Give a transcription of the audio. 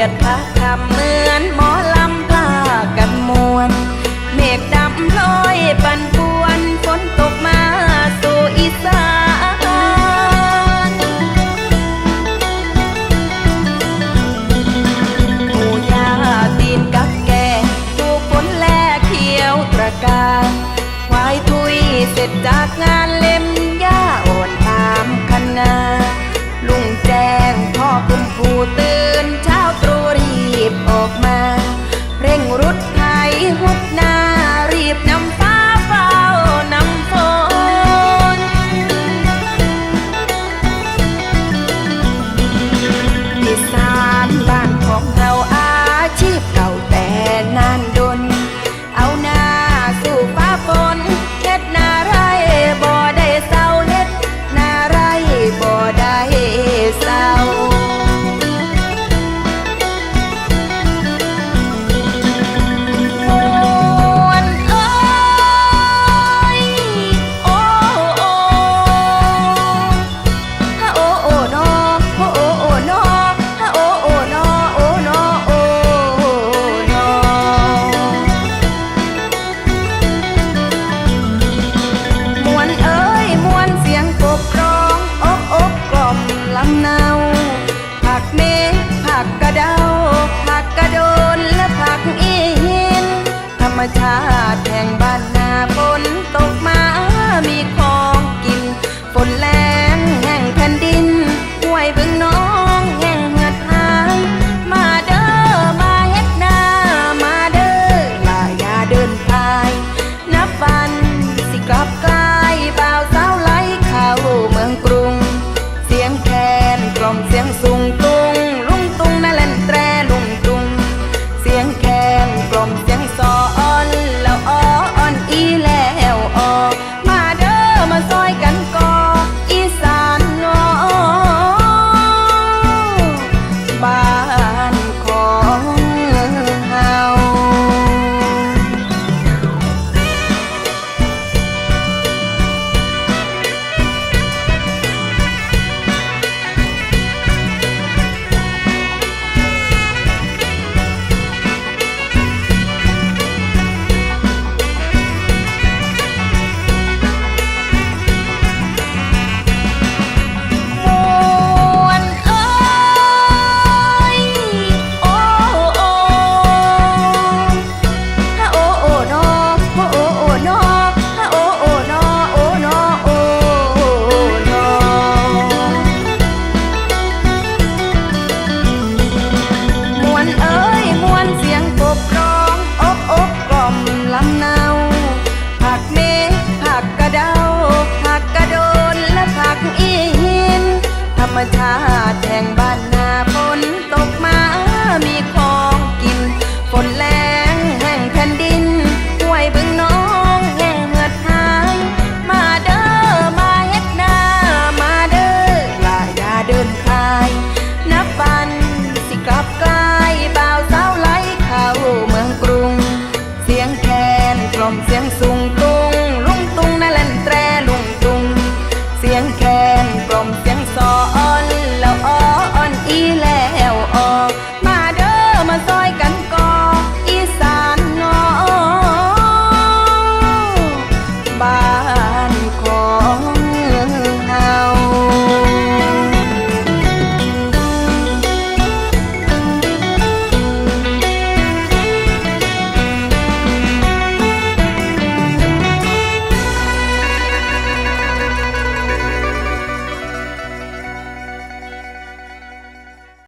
ยดพระธรรม ลำเนา ผักเมฆผักกระเดา ผักกระโดนและผักอีหิน ธรรมชาติแห่งบ้าน don't แต่งบ้านนาฝนตกมามีของกินฝนแล